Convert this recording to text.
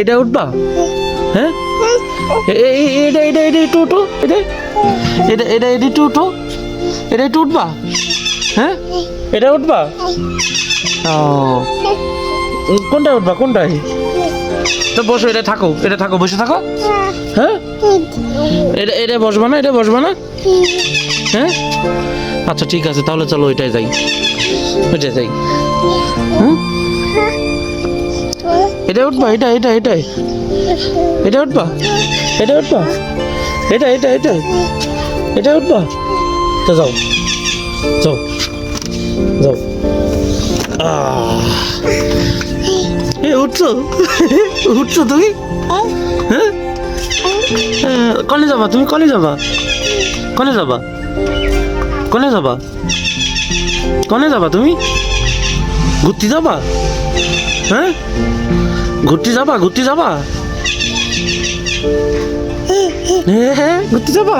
এটা উঠবা? হ্যাঁ? এটা এটা এটা একটু উঠো, এটা এটা এটা এটা একটু উঠো। এটা একটু উঠবা? হ্যাঁ? এটা উঠবা? ও। কোনটা উঠবা? কোনটায় তো বসো, এটা থাকো এটা থাকো, বসে থাকো। হ্যাঁ? এটা এটা বসবা না, এটা বসবা না? হ্যাঁ? আচ্ছা ঠিক আছে, তাহলে চলো, ওইটাই যাই। ওইটাই যাই। হুম এটা উঠবা, এটা এটা, এটাই। এটা উঠবা এটা উঠবা। এটা এটা এটা এটা উঠবা। তো যাও যাও যাও। এ, উঠছো? উঠছো তুমি? হ্যাঁ? কনে যাবা, তুমি কনে যাবা? কনে যাবা? কনে যাবা? কনে যাবা তুমি? ঘুরতে যাবা? হ্যাঁ? ঘুরতে যাবা ঘুরতে যাবা? হ্যাঁ হ্যাঁ। ঘুরতে যাবা?